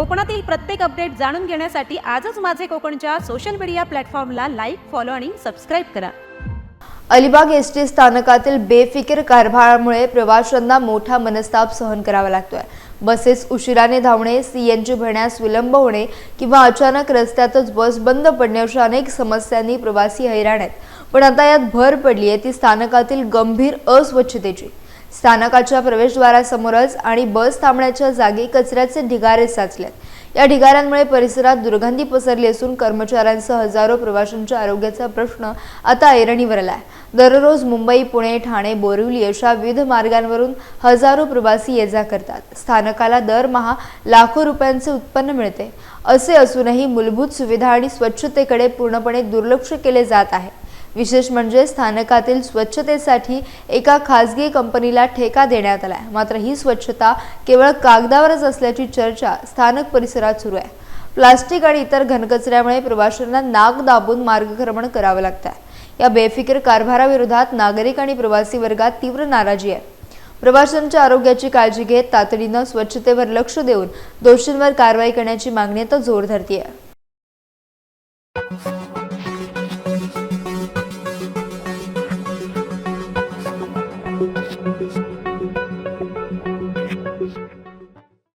कोकणातील प्रत्येक अपडेट जाणून घेण्यासाठी आजच माझे कोकणच्या सोशल मीडिया प्लॅटफॉर्मला लाईक फॉलो आणि सबस्क्राईब करा. अलिबाग एस टी स्थानकातील बेफिकीर कारभारामुळे प्रवाशांना मोठा मनस्ताप सहन करावा लागतोय. बसेस उशिराने धावणे सीएनजी भरण्यास विलंब होणे किंवा अचानक रस्त्यातच बस बंद पडणे अशा अनेक समस्यांनी प्रवासी हैराण आहेत. पण आता यात भर पडली आहे ती स्थानकातील गंभीर अस्वच्छतेची. स्थानकाच्या प्रवेशद्वारासमोरच आणि बस थांबण्याच्या जागी कचऱ्याचे ढिगारे साचलेत. या ढिगाऱ्यांमुळे परिसरात दुर्गंधी पसरली असून कर्मचाऱ्यांसह हजारो प्रवाशांच्या आरोग्याचा प्रश्न आता ऐरणीवर आला आहे. दररोज मुंबई पुणे ठाणे बोरिवली अशा विविध मार्गांवरून हजारो प्रवासी ये जा करतात. स्थानकाला दरमहा लाखो रुपयांचे उत्पन्न मिळते. असे असूनही मूलभूत सुविधा आणि स्वच्छतेकडे पूर्णपणे दुर्लक्ष केले जात आहे. विशेष म्हणजे स्थानकातील स्वच्छतेसाठी एका खासगी कंपनीला ठेका देण्यात आलाय. मात्र ही स्वच्छता केवळ कागदावरच असल्याची चर्चा स्थानक परिसरात सुरू आहे. प्लास्टिक आणि इतर घनकचऱ्यामुळे प्रवाशांना नाक दाबून मार्गक्रमण करावं लागतं या बेफिकीर कारभाराविरोधात नागरिक आणि प्रवासी वर्गात तीव्र नाराजी आहे. प्रवाशांच्या आरोग्याची काळजी घेत तातडीनं स्वच्छतेवर लक्ष देऊन दोषींवर कारवाई करण्याची मागणी आता जोर धरतीये